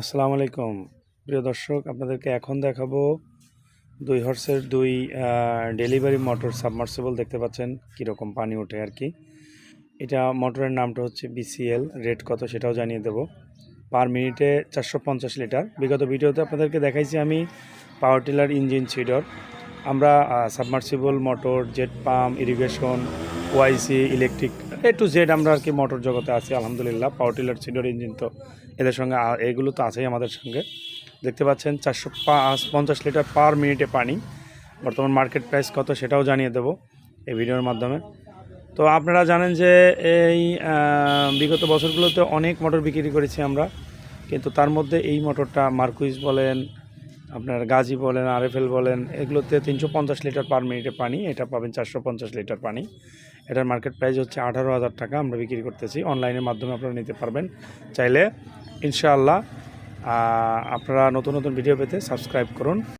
আসসালামু আলাইকুম। প্রিয় দর্শক, আপনাদেরকে এখন দেখাবো দুই হর্সের দুই ডেলিভারি মোটর সাবমার্সিবল দেখতে পাচ্ছেন, কীরকম পানি ওঠে আর কি। এটা মোটরের নামটা হচ্ছে বিসিএল, রেট কত সেটাও জানিয়ে দেবো। পার মিনিটে চারশো পঞ্চাশ লিটার। বিগত ভিডিওতে আপনাদেরকে দেখাইছি আমি পাওয়ার টিলার ইঞ্জিন সিডর। আমরা submersible motor, jet pump, irrigation, YC, electric A to Z আমরা আর কি মোটর জগতে আছি, আলহামদুলিল্লাহ। পাওয়ার টিলার সিডর ইঞ্জিন তো এদের সঙ্গে এগুলো তো আছেই আমাদের সঙ্গে। দেখতে পাচ্ছেন, চারশো পাঁচ পঞ্চাশ লিটার পার মিনিটে পানি। বর্তমান মার্কেট প্রাইস কত সেটাও জানিয়ে দেবো এই ভিডিওর মাধ্যমে। তো আপনারা জানেন যে এই বিগত বছরগুলোতে অনেক মোটর বিক্রি করেছি আমরা। কিন্তু তার মধ্যে এই মোটরটা মার্কুইস বলেন আপনার গাজি বলেন, আরএফএল বলেন, এগুলোতে তিনশো পঞ্চাশ লিটার পার মিনিটে পানি, এটা পাবেন চারশো পঞ্চাশ লিটার পানি। এটার মার্কেট প্রাইস হচ্ছে আঠারো হাজার টাকা, আমরা বিক্রি করতেছি। অনলাইনের মাধ্যমে আপনারা নিতে পারবেন। চাইলে ইনশাআল্লাহ আপনারা নতুন নতুন ভিডিও পেতে সাবস্ক্রাইব করুন।